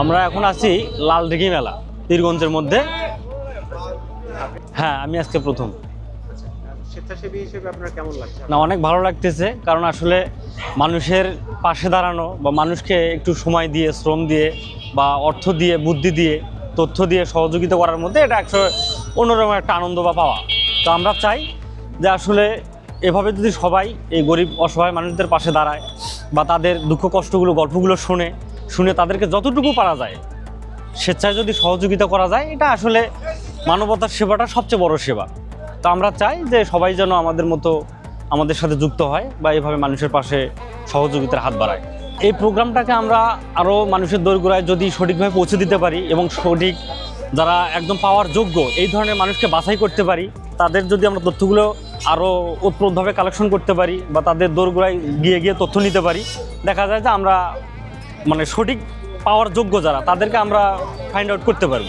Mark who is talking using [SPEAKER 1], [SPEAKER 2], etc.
[SPEAKER 1] আমরা এখন আছি লাল লালদিঘি মেলা পীরগঞ্জের মধ্যে। হ্যাঁ আমি আজকে প্রথম।
[SPEAKER 2] স্বেচ্ছাসেবী হিসেবে আপনার কেমন লাগছে?
[SPEAKER 1] না অনেক ভালো লাগতেছে কারণ আসলে মানুষের পাশে দাঁড়ানো বা মানুষকে একটু সময় দিয়ে শ্রম দিয়ে বা অর্থ দিয়ে বুদ্ধি দিয়ে তথ্য দিয়ে সহযোগিতা করার মধ্যে এটা একশো অন্যরকম একটা আনন্দ বা পাওয়া। তো আমরা চাই যে আসলে এভাবে যদি সবাই এই গরিব অসহায় মানুষদের পাশে দাঁড়ায় বা তাদের দুঃখ কষ্টগুলো গল্পগুলো শুনে শুনে তাদেরকে যতটুকু পারা যায়, স্বেচ্ছায় যদি সহযোগিতা করা যায়, এটা আসলে মানবতার সেবাটা সবচেয়ে বড় সেবা। তো আমরা চাই যে সবাই যেন আমাদের মতো আমাদের সাথে যুক্ত হয় বা এভাবে মানুষের পাশে সহযোগিতার হাত বাড়ায়। এই প্রোগ্রামটাকে আমরা আরও মানুষের দোরগোড়ায় যদি সঠিকভাবে পৌঁছে দিতে পারি এবং সঠিক যারা একদম পাওয়ার যোগ্য এই ধরনের মানুষকে বাছাই করতে পারি, তাদের যদি আমরা তথ্যগুলো আরও ওতপ্রোতভাবে কালেকশন করতে পারি বা তাদের দোরগোড়ায় গিয়ে গিয়ে তথ্য নিতে পারি, দেখা যায় যে আমরা মানে সঠিক পাওয়ার যোগ্য যারা তাদেরকে আমরা ফাইন্ড আউট করতে পারব।